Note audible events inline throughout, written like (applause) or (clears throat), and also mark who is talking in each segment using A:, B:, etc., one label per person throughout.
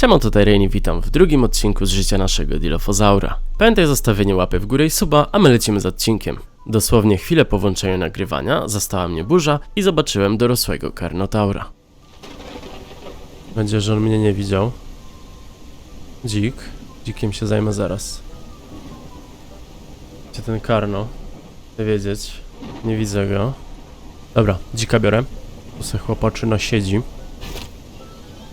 A: Siema, tutaj Reni, witam w drugim odcinku z życia naszego Dilofozaura. Pamiętaj zostawienie łapy w górę i suba, a my lecimy z odcinkiem. Dosłownie chwilę po włączeniu nagrywania zastała mnie burza i zobaczyłem dorosłego Karnotaura. Będzie, że on mnie nie widział. Dzik. Dzikiem się zajmę zaraz. Gdzie ten Karno? Chcę wiedzieć. Nie widzę go. Dobra, dzika biorę. Tu se chłopaczyna siedzi.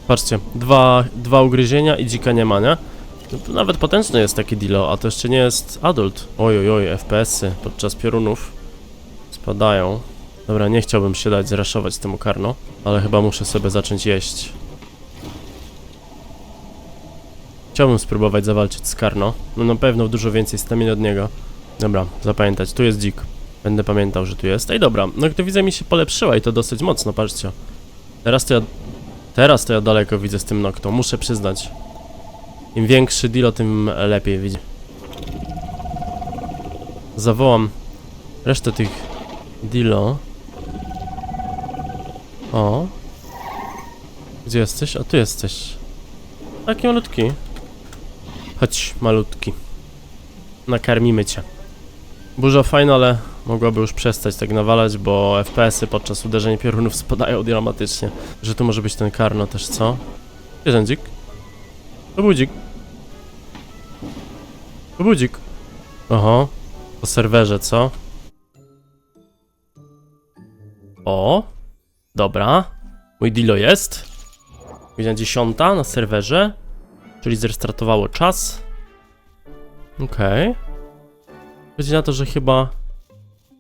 A: Patrzcie, dwa, dwa ugryzienia i dzika nie ma, nie? Nawet potężny jest taki Dilo, a to jeszcze nie jest adult. Oj, oj, oj, FPS-y podczas piorunów spadają. Dobra, nie chciałbym się dać zraszować temu karno, ale chyba muszę sobie zacząć jeść. Chciałbym spróbować zawalczyć z karno. No na pewno dużo więcej staminy od niego. Dobra, zapamiętać, tu jest dzik. Będę pamiętał, że tu jest. Ej, dobra, no to widzę mi się polepszyła i to dosyć mocno, patrzcie. Teraz to ja Teraz to ja daleko widzę z tym Noktą, muszę przyznać. Im większy Dilo, tym lepiej widzi. Zawołam resztę tych Dilo. O. Gdzie jesteś? A tu jesteś. Taki malutki. Chodź, malutki. Nakarmimy cię. Burza fajna, ale mogłaby już przestać tak nawalać, bo FPS-y podczas uderzeń piorunów spadają dramatycznie. Że tu może być ten karno też, co? Ten dzik? To był dzik. To był dzik. Oho. Po serwerze, co? O. Dobra. Mój Dilo jest. Godzina 10 na serwerze. Czyli zrestartowało czas. Okej. Okay. Chodzi na to, że chyba...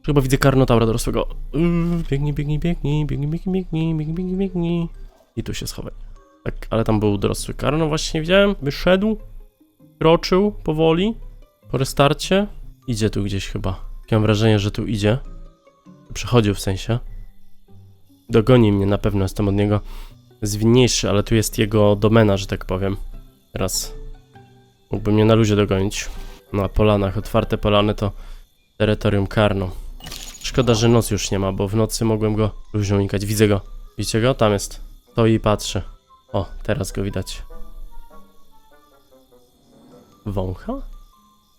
A: Chyba widzę karnotaura dorosłego. Yy, Biegnij, biegnij, biegnij, biegnij, biegnij, biegnij, biegnij, biegnij, biegnij. I tu się schowaj. Tak, ale tam był dorosły karno, właśnie widziałem. Wyszedł. Kroczył powoli. Po restarcie. Idzie tu gdzieś chyba. Mam wrażenie, że tu idzie. Przechodził w sensie. Dogoni mnie, na pewno jestem od niego zwinniejszy, ale tu jest jego domena, że tak powiem. Teraz mógłby mnie na luzie dogonić. Na polanach, otwarte polany to terytorium karno. Szkoda, że noc już nie ma, bo w nocy mogłem go luźno unikać. Widzę go. Widzicie go? Tam jest. Stoi i patrzy. O, teraz go widać. Wącha?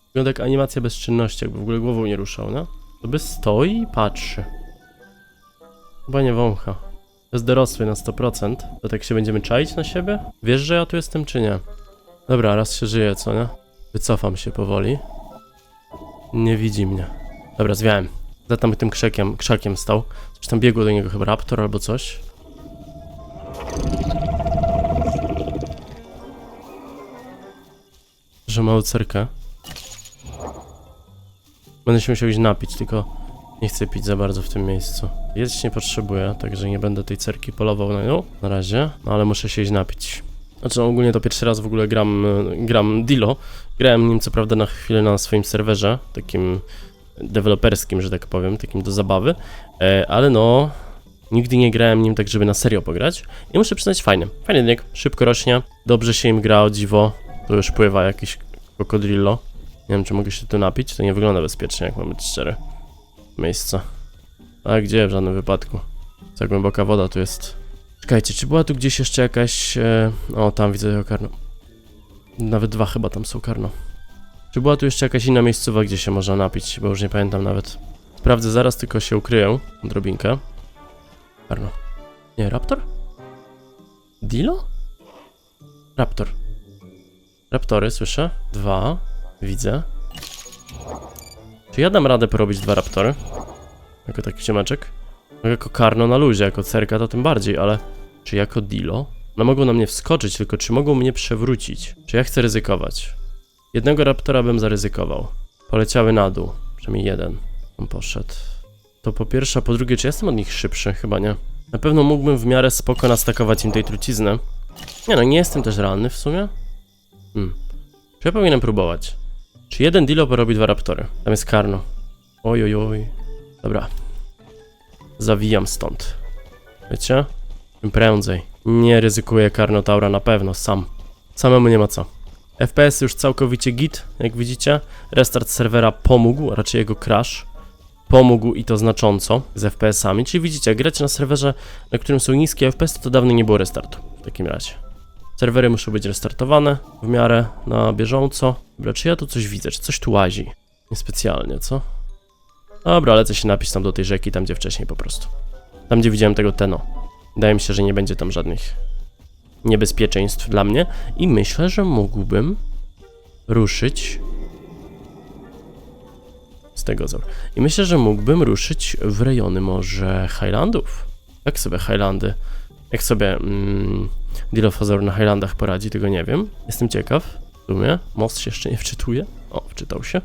A: Wygląda jak animacja bezczynności, jakby w ogóle głową nie ruszał, no? To by stoi i patrzy. Chyba nie wącha. To jest dorosły na 100%. To tak się będziemy czaić na siebie? Wiesz, że ja tu jestem, czy nie? Dobra, raz się żyje, co nie? Wycofam się powoli. Nie widzi mnie. Dobra, zwiałem. Za tam tym krzakiem, krzakiem stał. Coś tam biegło do niego chyba raptor albo coś. Że ma cerkę. Będę się musiał iść napić, tylko nie chcę pić za bardzo w tym miejscu. Jeść nie potrzebuję, także nie będę tej cerki polował na nią na razie, no ale muszę się iść napić. Znaczy no, ogólnie to pierwszy raz w ogóle gram, gram Dilo. Grałem nim co prawda na chwilę na swoim serwerze, takim deweloperskim, że tak powiem, takim do zabawy, e, ale no nigdy nie grałem nim tak, żeby na serio pograć. I muszę przyznać fajny, fajny dniek, szybko rośnie, dobrze się im gra o dziwo, tu już pływa jakiś krokodrillo. Nie wiem, czy mogę się tu napić, to nie wygląda bezpiecznie, jak mamy cztery miejsca. A gdzie w żadnym wypadku? Za głęboka woda tu jest. Czekajcie, czy była tu gdzieś jeszcze jakaś... E... O, tam widzę karno. Nawet dwa chyba tam są karno. Czy była tu jeszcze jakaś inna miejscowa, gdzie się można napić, bo już nie pamiętam nawet. Sprawdzę zaraz, tylko się ukryję. Odrobinkę. Karno. Nie, Raptor? Dilo? Raptor. Raptory, słyszę. Dwa. Widzę. Czy ja dam radę porobić dwa raptory? Jako taki ciemeczek? No jako karno na luzie, jako cerka to tym bardziej, ale czy jako dilo? No mogą na mnie wskoczyć, tylko czy mogą mnie przewrócić? Czy ja chcę ryzykować? Jednego raptora bym zaryzykował. Poleciały na dół. Przynajmniej jeden. On poszedł. To po pierwsze, a po drugie, czy jestem od nich szybszy? Chyba nie. Na pewno mógłbym w miarę spoko nastakować im tej trucizny. Nie no, nie jestem też ranny w sumie. Hmm. Czy ja powinienem próbować? Czy jeden dilo porobi dwa raptory? Tam jest karno. Oj, oj, oj. Dobra, Zawijam stąd. Wiecie? Tym prędzej. Nie ryzykuję Karnotaura na pewno, sam. Samemu nie ma co. FPS już całkowicie git, jak widzicie. Restart serwera pomógł, raczej jego crash. Pomógł i to znacząco z FPS-ami. Czyli widzicie, jak gracie na serwerze, na którym są niskie FPS, to dawno nie było restartu. W takim razie. Serwery muszą być restartowane w miarę na bieżąco. Dobra, czy ja tu coś widzę? Czy coś tu łazi? Niespecjalnie, co? Dobra, lecę się napić tam do tej rzeki, tam gdzie wcześniej po prostu. Tam gdzie widziałem tego Teno. Wydaje mi się, że nie będzie tam żadnych niebezpieczeństw dla mnie. I myślę, że mógłbym ruszyć z tego zor. I myślę, że mógłbym ruszyć w rejony może Highlandów. Jak sobie Highlandy, jak sobie mm, Dilophosaur na Highlandach poradzi, tego nie wiem. Jestem ciekaw. W sumie, most się jeszcze nie wczytuje. O, wczytał się.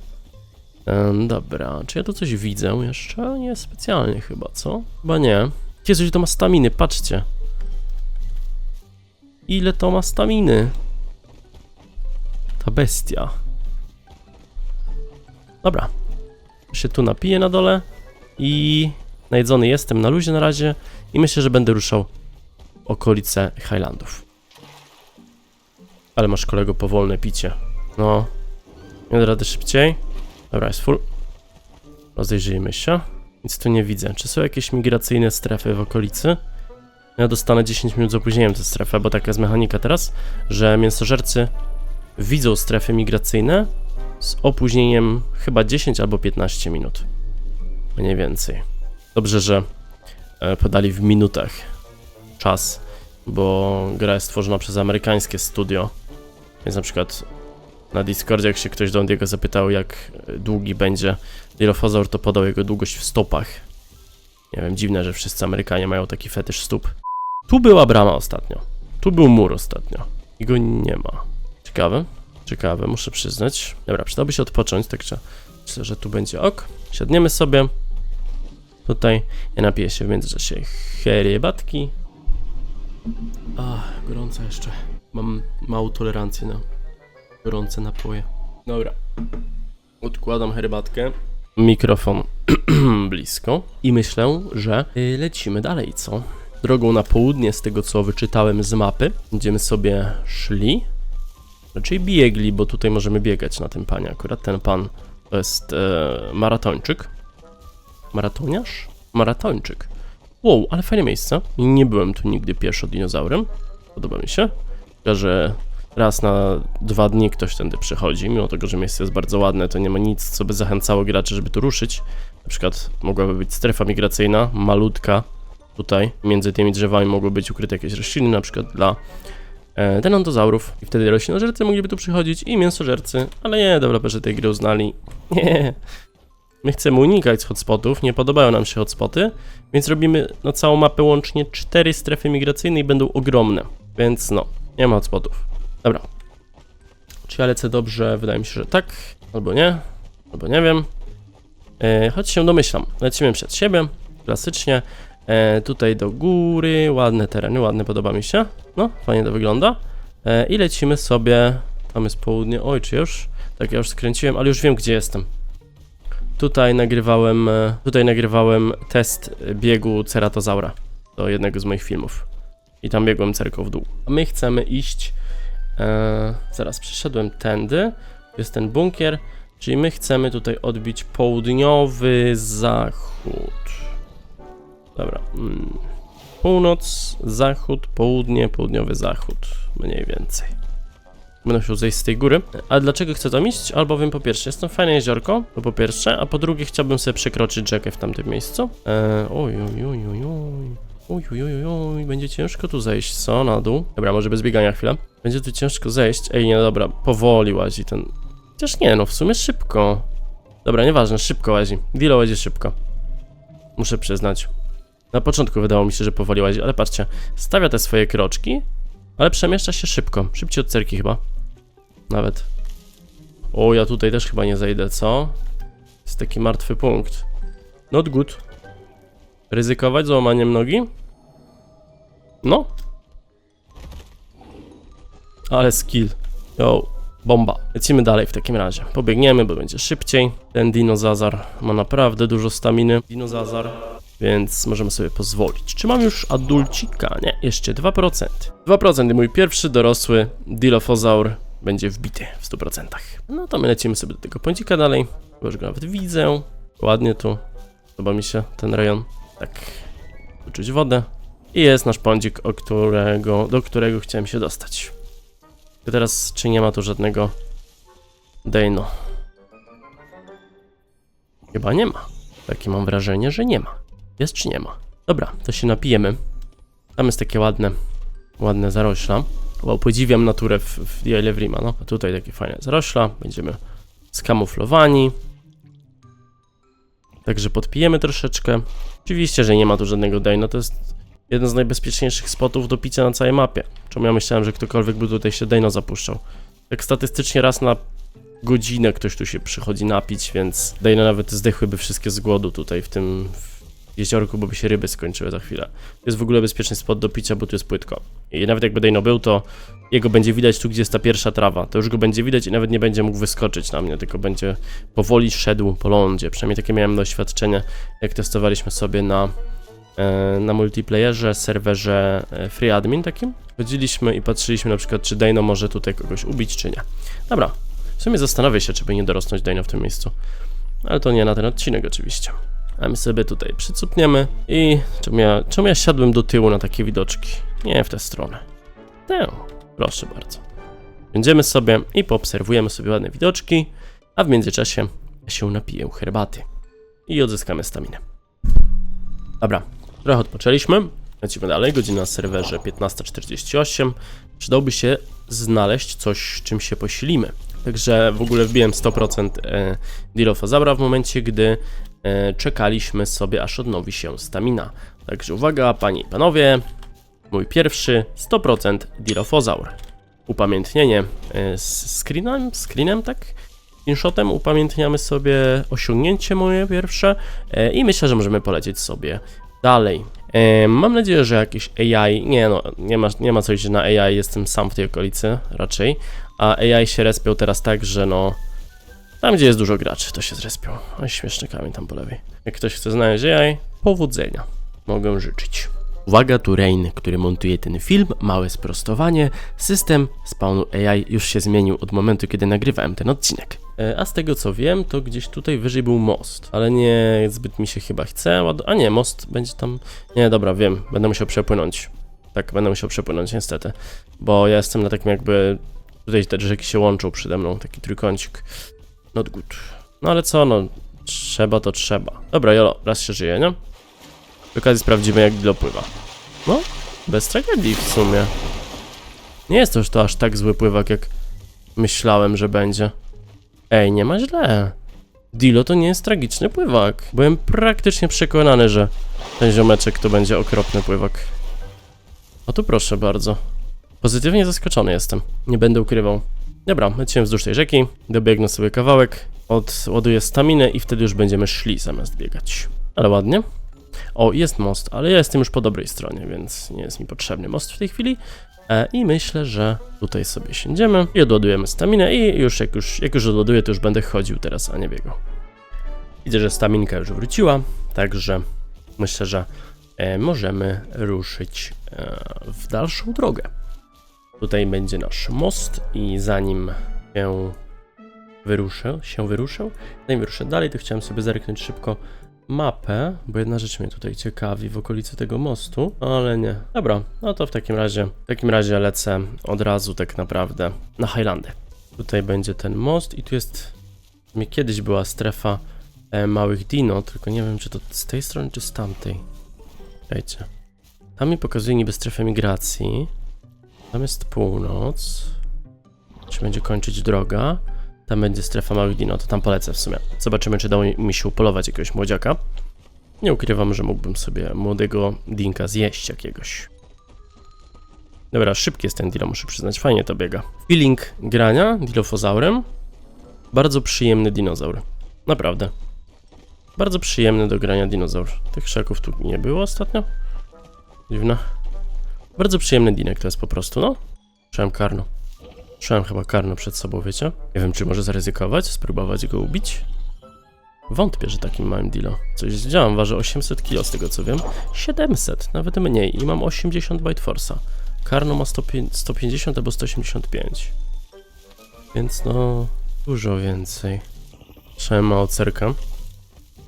A: Dobra, czy ja tu coś widzę jeszcze? Nie specjalnie chyba, co? Chyba nie. Jezu, to ma staminy, patrzcie. Ile to ma staminy? Ta bestia. Dobra. Się tu napiję na dole i najedzony jestem na luzie na razie i myślę, że będę ruszał okolice Highlandów. Ale masz kolego powolne picie. No. Nie da rady szybciej. Dobra, jest full. Rozejrzyjmy się. Nic tu nie widzę. Czy są jakieś migracyjne strefy w okolicy? Ja dostanę 10 minut z opóźnieniem tę strefę, bo taka jest mechanika teraz, że mięsożercy widzą strefy migracyjne z opóźnieniem chyba 10 albo 15 minut. Mniej więcej. Dobrze, że e, podali w minutach czas, bo gra jest stworzona przez amerykańskie studio. Więc na przykład na Discordzie, jak się ktoś do Andiego zapytał, jak długi będzie Dilophosaur, to podał jego długość w stopach. Nie wiem, dziwne, że wszyscy Amerykanie mają taki fetysz stóp. Tu była brama ostatnio. Tu był mur ostatnio. I go nie ma. Ciekawe. Ciekawe, muszę przyznać. Dobra, przydałoby się odpocząć, także myślę, że tu będzie ok. Siadniemy sobie. Tutaj ja napiję się w międzyczasie herbatki. Ach, gorąco jeszcze. Mam małą tolerancję na gorące napoje. Dobra. Odkładam herbatkę. Mikrofon (clears throat) blisko. I myślę, że y, lecimy dalej, co? Drogą na południe, z tego co wyczytałem z mapy, będziemy sobie szli. Raczej biegli, bo tutaj możemy biegać na tym panie. Akurat ten pan to jest e, maratończyk. Maratoniarz? Maratończyk. Wow, ale fajne miejsce. Nie byłem tu nigdy pieszo dinozaurem. Podoba mi się. Tylko, że raz na dwa dni ktoś tędy przychodzi. Mimo tego, że miejsce jest bardzo ładne, to nie ma nic, co by zachęcało graczy, żeby tu ruszyć. Na przykład mogłaby być strefa migracyjna, malutka. Tutaj między tymi drzewami mogły być ukryte jakieś rośliny, na przykład dla e. I wtedy roślinożercy mogliby tu przychodzić i mięsożercy. Ale nie, deweloperzy tej gry uznali. (laughs) Nie. My chcemy unikać hotspotów, nie podobają nam się hotspoty, więc robimy na całą mapę łącznie cztery strefy migracyjne i będą ogromne. Więc no, nie ma hotspotów. Dobra. Czy ja lecę dobrze? Wydaje mi się, że tak. Albo nie. Albo nie wiem. E, choć się domyślam. Lecimy przed siebie. Klasycznie. E, tutaj do góry. Ładne tereny, ładne, podoba mi się. No, fajnie to wygląda. E, I lecimy sobie. Tam jest południe. Oj, czy już? Tak, ja już skręciłem, ale już wiem, gdzie jestem. Tutaj nagrywałem, e, tutaj nagrywałem test biegu ceratozaura do jednego z moich filmów. I tam biegłem cerką w dół. A my chcemy iść. E, zaraz przeszedłem tędy. Jest ten bunkier. Czyli my chcemy tutaj odbić południowy zachód. Dobra. Mm. Północ, zachód, południe, południowy zachód. Mniej więcej. Będę musiał zejść z tej góry. A dlaczego chcę tam iść? Albowiem po pierwsze jest tam fajne jeziorko, to po pierwsze, a po drugie chciałbym sobie przekroczyć rzekę w tamtym miejscu. Eee, oj, oj, oj, oj, oj. Oj, będzie ciężko tu zejść, co? Na dół? Dobra, może bez biegania chwilę. Będzie tu ciężko zejść. Ej, nie, dobra, powoli łazi ten... Chociaż nie, no w sumie szybko. Dobra, nieważne, szybko łazi. Dilo łazi szybko. Muszę przyznać. Na początku wydało mi się, że powoli łazi, ale patrzcie, stawia te swoje kroczki, ale przemieszcza się szybko. Szybciej od cerki chyba. Nawet. O, ja tutaj też chyba nie zejdę, co? Jest taki martwy punkt. Not good. Ryzykować złamaniem nogi? No. Ale skill. Yo, bomba. Lecimy dalej w takim razie. Pobiegniemy, bo będzie szybciej. Ten dinozazar ma naprawdę dużo staminy. Dinozazar. Więc możemy sobie pozwolić. Czy mam już adulcika? Nie, jeszcze 2%. 2% i mój pierwszy dorosły Dilophosaur będzie wbity w 100%. No to my lecimy sobie do tego pącika dalej. Bo Już go nawet widzę. Ładnie tu. Podoba mi się ten rejon. Tak. Uczuć wodę. I jest nasz pądzik, o którego, do którego chciałem się dostać. Tylko teraz, czy nie ma tu żadnego Dejno? Chyba nie ma. Takie mam wrażenie, że nie ma. Jest czy nie ma? Dobra, to się napijemy. Tam jest takie ładne, ładne zarośla. Bo podziwiam naturę w, w no. A tutaj takie fajne zarośla. Będziemy skamuflowani. Także podpijemy troszeczkę. Oczywiście, że nie ma tu żadnego Dejno. To jest jeden z najbezpieczniejszych spotów do picia na całej mapie. Czemu ja myślałem, że ktokolwiek by tutaj się Dejno zapuszczał. Jak statystycznie raz na godzinę ktoś tu się przychodzi napić, więc Dejno nawet zdechłyby wszystkie z głodu tutaj w tym w jeziorku, bo by się ryby skończyły za chwilę. To jest w ogóle bezpieczny spot do picia, bo tu jest płytko. I nawet jakby Dejno był, to jego będzie widać tu, gdzie jest ta pierwsza trawa. To już go będzie widać i nawet nie będzie mógł wyskoczyć na mnie, tylko będzie powoli szedł po lądzie. Przynajmniej takie miałem doświadczenie, jak testowaliśmy sobie na na multiplayerze, serwerze e, FreeAdmin takim. Chodziliśmy i patrzyliśmy na przykład, czy Dino może tutaj kogoś ubić, czy nie. Dobra, w sumie zastanawiam się, czy by nie dorosnąć Dino w tym miejscu. Ale to nie na ten odcinek oczywiście. A my sobie tutaj przycupniemy i czemu ja, czemu ja siadłem do tyłu na takie widoczki? Nie w tę stronę. Tę, proszę bardzo. Będziemy sobie i poobserwujemy sobie ładne widoczki, a w międzyczasie się napiję herbaty i odzyskamy staminę. Dobra, trochę odpoczęliśmy. Lecimy dalej, godzina na serwerze 15.48. Przydałby się znaleźć coś, czym się posilimy. Także w ogóle wbiłem 100% e, Dilofa Zabra w momencie, gdy e, czekaliśmy sobie, aż odnowi się stamina. Także uwaga, panie i panowie, mój pierwszy 100% Dilofozaur. Upamiętnienie e, z screenem, screenem, tak? Screenshotem upamiętniamy sobie osiągnięcie moje pierwsze i myślę, że możemy polecieć sobie dalej. E, mam nadzieję, że jakieś AI, nie no, nie ma, nie ma co na AI, jestem sam w tej okolicy raczej, a AI się respią teraz tak, że no, tam gdzie jest dużo graczy, to się zrespią. Oj, śmieszny kamień tam po lewej. Jak ktoś chce znaleźć AI, powodzenia. Mogę życzyć. Uwaga, tu Rain, który montuje ten film, małe sprostowanie. System spawnu AI już się zmienił od momentu, kiedy nagrywałem ten odcinek. E, A z tego co wiem, to gdzieś tutaj wyżej był most, ale nie zbyt mi się chyba chce. A nie, most będzie tam. Nie, dobra, wiem, będę musiał przepłynąć. Tak, będę musiał przepłynąć niestety, bo ja jestem na takim jakby. Tutaj te rzeki się łączą przede mną, taki trójkącik. Not good. No ale co, no, trzeba to trzeba. Dobra, jolo, raz się żyje, nie? Przy okazji sprawdzimy, jak Dilo pływa. No, bez tragedii w sumie. Nie jest to już to aż tak zły pływak, jak myślałem, że będzie. Ej, nie ma źle. Dilo to nie jest tragiczny pływak. Byłem praktycznie przekonany, że ten ziomeczek to będzie okropny pływak. O tu proszę bardzo. Pozytywnie zaskoczony jestem. Nie będę ukrywał. Dobra, lecimy wzdłuż tej rzeki, dobiegnę sobie kawałek, odładuję staminę i wtedy już będziemy szli zamiast biegać. Ale ładnie. O, jest most, ale ja jestem już po dobrej stronie, więc nie jest mi potrzebny most w tej chwili. E, I myślę, że tutaj sobie siędziemy i odładujemy staminę i już jak już, jak już odładuję, to już będę chodził teraz, a nie biegał. Widzę, że staminka już wróciła, także myślę, że e, możemy ruszyć e, w dalszą drogę. Tutaj będzie nasz most i zanim się wyruszę, się wyruszę, zanim wyruszę dalej, to chciałem sobie zerknąć szybko mapę, bo jedna rzecz mnie tutaj ciekawi w okolicy tego mostu, ale nie. Dobra, no to w takim razie, w takim razie lecę od razu tak naprawdę na Highlandy. Tutaj będzie ten most i tu jest, mi kiedyś była strefa e, małych dino, tylko nie wiem czy to z tej strony czy z tamtej. Czekajcie. Tam mi pokazuje niby strefę migracji. Tam jest północ. Czy będzie kończyć droga? Tam będzie strefa małych dino, to tam polecę w sumie. Zobaczymy, czy dało mi się upolować jakiegoś młodziaka. Nie ukrywam, że mógłbym sobie młodego dinka zjeść jakiegoś. Dobra, szybki jest ten dilo, muszę przyznać, fajnie to biega. Feeling grania dilofozaurem. Bardzo przyjemny dinozaur. Naprawdę. Bardzo przyjemny do grania dinozaur. Tych krzaków tu nie było ostatnio. Dziwne. Bardzo przyjemny dinek to jest po prostu, no. Czułem karno. Czułem chyba karno przed sobą, wiecie? Nie wiem, czy może zaryzykować, spróbować go ubić. Wątpię, że takim małym dilo. Coś zdziałam, waży 800 kg z tego co wiem. 700, nawet mniej i mam 80 Byte Force'a. Karno ma 105 150 albo 185. Więc no, dużo więcej. Trzeba ma.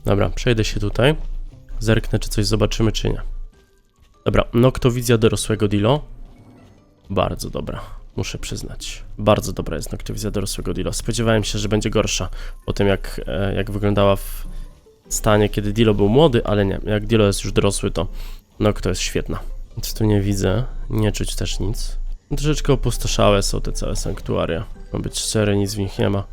A: Dobra, przejdę się tutaj. Zerknę, czy coś zobaczymy, czy nie. Dobra, noktowizja dorosłego Dilo. Bardzo dobra. Muszę przyznać. Bardzo dobra jest noktowizja dorosłego Dilo. Spodziewałem się, że będzie gorsza po tym, jak, e, jak wyglądała w stanie, kiedy Dilo był młody, ale nie. Jak Dilo jest już dorosły, to Nokto jest świetna. Nic tu nie widzę, nie czuć też nic. Troszeczkę opustoszałe są te całe sanktuaria. Mam być szczery, nic w nich nie ma.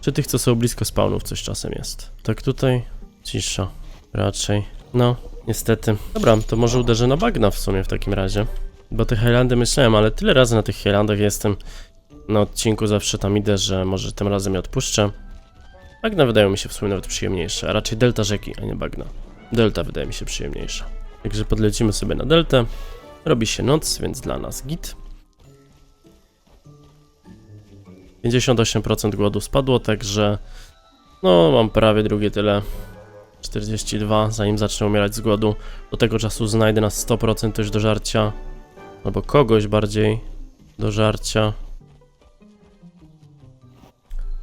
A: Czy tych, co są blisko spawnów, coś czasem jest. Tak tutaj, cisza. Raczej. No, niestety. Dobra, to może uderzę na bagna w sumie w takim razie. Bo te Highlandy myślałem, ale tyle razy na tych Highlandach jestem. Na odcinku zawsze tam idę, że może tym razem je odpuszczę. Bagna wydają mi się w sumie nawet przyjemniejsze, a raczej delta rzeki, a nie bagna. Delta wydaje mi się przyjemniejsza. Także podlecimy sobie na deltę. Robi się noc, więc dla nas git. 58% głodu spadło, także no mam prawie drugie tyle. 42, zanim zacznę umierać z głodu. Do tego czasu znajdę na 100% coś do żarcia. Albo kogoś bardziej do żarcia.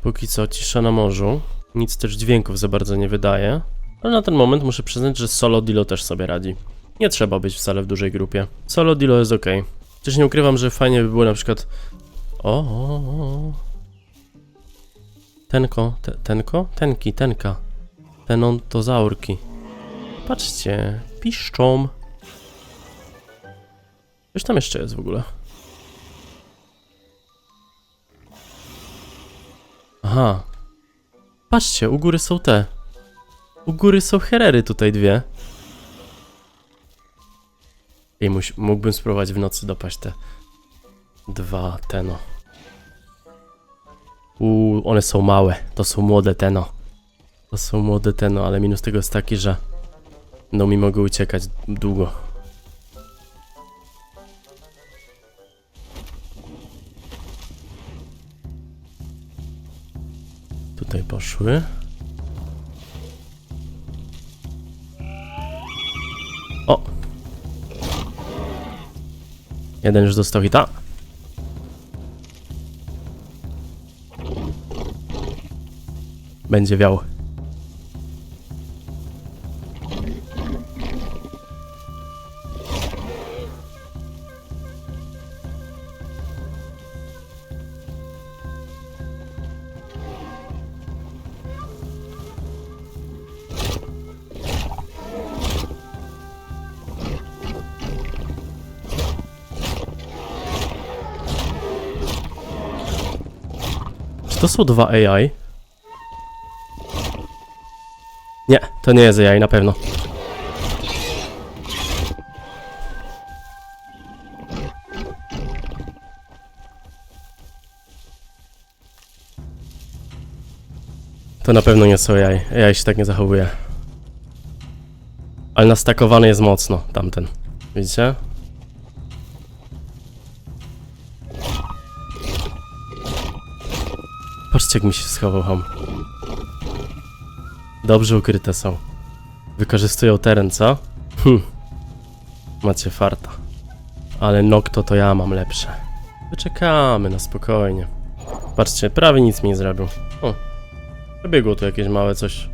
A: Póki co cisza na morzu. Nic też dźwięków za bardzo nie wydaje. Ale na ten moment muszę przyznać, że solo Dilo też sobie radzi. Nie trzeba być wcale w dużej grupie. Solo Dilo jest ok. Chociaż nie ukrywam, że fajnie by było na przykład... O, o, o. Tenko, te, tenko? Tenki, tenka. Tenontozaurki. Patrzcie, piszczą. Coś tam jeszcze jest w ogóle. Aha. Patrzcie, u góry są te. U góry są herery tutaj dwie. I mógłbym spróbować w nocy dopaść te dwa teno. Uuu, one są małe. To są młode teno. To są młode teno, ale minus tego jest taki, że no mi mogą uciekać długo. Tutaj poszły. O! Jeden już dostał hita. Będzie wiał. To są dwa AI? Nie, to nie jest AI na pewno. To na pewno nie są AI. AI się tak nie zachowuje. Ale nastakowany jest mocno tamten. Widzicie? Patrzcie jak mi się schował ham. Dobrze ukryte są. Wykorzystują teren, co? Hm. Macie farta. Ale Nocto to ja mam lepsze. Wyczekamy na spokojnie. Patrzcie, prawie nic mi nie zrobił. O. Przebiegło tu jakieś małe coś.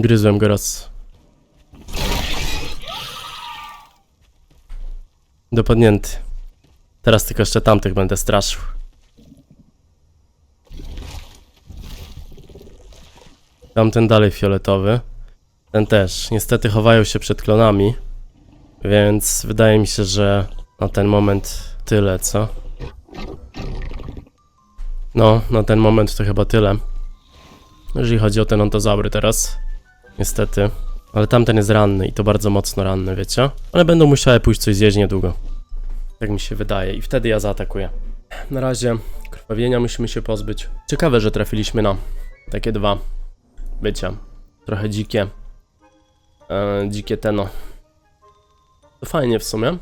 A: Gryzłem go raz. Dopadnięty. Teraz tylko jeszcze tamtych będę straszył. Tamten dalej fioletowy. Ten też. Niestety chowają się przed klonami. Więc wydaje mi się, że na ten moment tyle, co? No, na ten moment to chyba tyle. Jeżeli chodzi o ten ontozaury teraz. Niestety. Ale tamten jest ranny i to bardzo mocno ranny, wiecie? Ale będą musiały pójść coś zjeść niedługo. Tak mi się wydaje. I wtedy ja zaatakuję. Na razie krwawienia musimy się pozbyć. Ciekawe, że trafiliśmy na takie dwa bycia. Trochę dzikie. E, dzikie teno. To fajnie w sumie.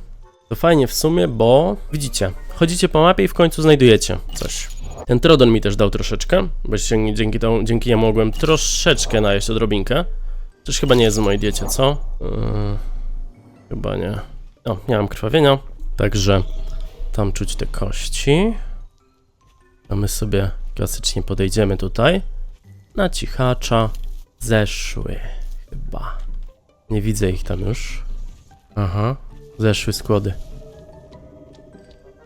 A: To fajnie w sumie, bo widzicie, chodzicie po mapie i w końcu znajdujecie coś. Ten Trodon mi też dał troszeczkę, bo się, dzięki, tą, dzięki niemu mogłem troszeczkę najeść odrobinkę. Też chyba nie jest w mojej diecie, co? Yy, chyba nie. O, mam krwawienia, także tam czuć te kości. A my sobie klasycznie podejdziemy tutaj. Na cichacza. Zeszły. Chyba. Nie widzę ich tam już. Aha. Zeszły skłody.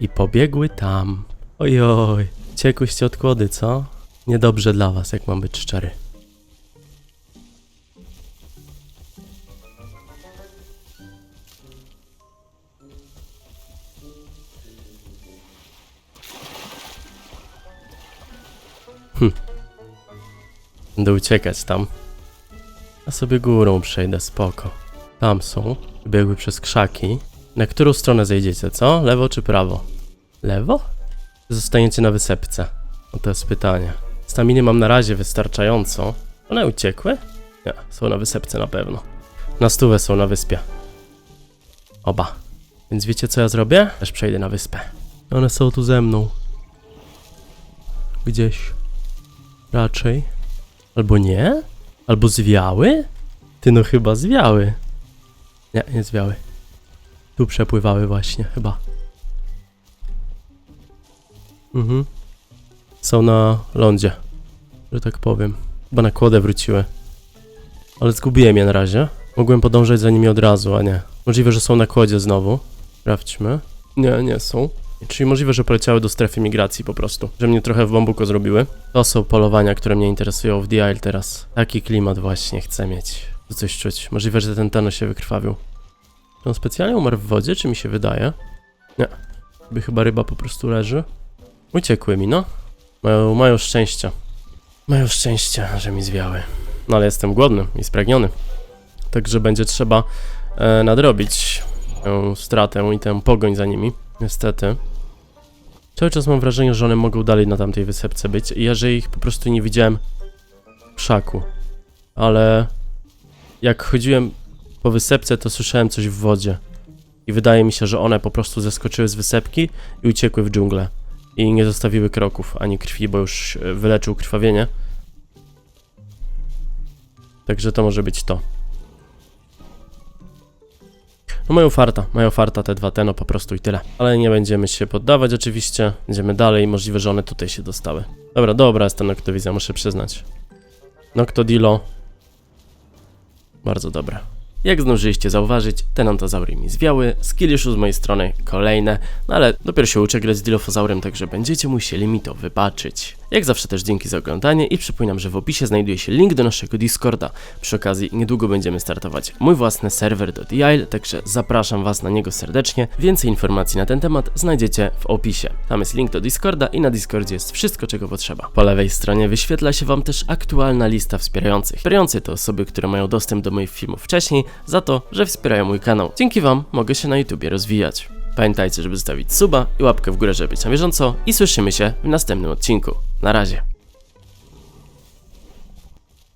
A: I pobiegły tam. Ojoj. Ciekłyście od kłody, co? Niedobrze dla was, jak mam być szczery. Będę uciekać tam. A sobie górą przejdę, spoko. Tam są. Biegły przez krzaki. Na którą stronę zejdziecie, co? Lewo czy prawo? Lewo? Zostaniecie na wysepce? No to jest pytanie. Staminy mam na razie wystarczająco. One uciekły? Nie, są na wysepce na pewno. Na stówę są na wyspie. Oba. Więc wiecie co ja zrobię? Też przejdę na wyspę. One są tu ze mną. Gdzieś. Raczej. Albo nie? Albo zwiały? Ty no chyba zwiały. Nie, nie zwiały. Tu przepływały właśnie, chyba. Mhm. Są na lądzie, że tak powiem. Chyba na kłodę wróciły. Ale zgubiłem je na razie. Mogłem podążać za nimi od razu, a nie. Możliwe, że są na kłodzie znowu. Sprawdźmy. Nie, nie są. Czyli możliwe, że poleciały do strefy migracji po prostu. Że mnie trochę w bambuko zrobiły. To są polowania, które mnie interesują w Isle teraz. Taki klimat właśnie chcę mieć. Tu coś czuć. Możliwe, że ten Tano się wykrwawił. Czy on specjalnie umarł w wodzie, czy mi się wydaje? Nie. By chyba ryba po prostu leży. Uciekły mi, no. Mają, mają szczęście. Mają szczęście, że mi zwiały. No ale jestem głodny i spragniony. Także będzie trzeba e, nadrobić tę stratę i tę pogoń za nimi. Niestety. Cały czas mam wrażenie, że one mogą dalej na tamtej wysepce być. Ja, że ich po prostu nie widziałem w krzaku. Ale jak chodziłem po wysepce, to słyszałem coś w wodzie. I wydaje mi się, że one po prostu zeskoczyły z wysepki i uciekły w dżunglę. I nie zostawiły kroków ani krwi, bo już e, wyleczył krwawienie. Także to może być to. No mają farta, mają farta te dwa te, no po prostu i tyle. Ale nie będziemy się poddawać oczywiście, idziemy dalej, możliwe, że one tutaj się dostały. Dobra, dobra jest ta Noctowizja, muszę przyznać. Noctodilo. Bardzo dobre. Jak zdążyliście zauważyć, te nontozaury mi zwiały, skillishu z mojej strony kolejne, no ale dopiero się uczę grać z dilofozaurem, także będziecie musieli mi to wybaczyć. Jak zawsze też dzięki za oglądanie i przypominam, że w opisie znajduje się link do naszego Discorda. Przy okazji niedługo będziemy startować mój własny serwer do Isle, także zapraszam was na niego serdecznie. Więcej informacji na ten temat znajdziecie w opisie. Tam jest link do Discorda i na Discordzie jest wszystko czego potrzeba. Po lewej stronie wyświetla się wam też aktualna lista wspierających. Wspierający to osoby, które mają dostęp do moich filmów wcześniej, za to, że wspierają mój kanał. Dzięki wam mogę się na YouTubie rozwijać. Pamiętajcie, żeby zostawić suba i łapkę w górę, żeby być na bieżąco i słyszymy się w następnym odcinku. Na razie.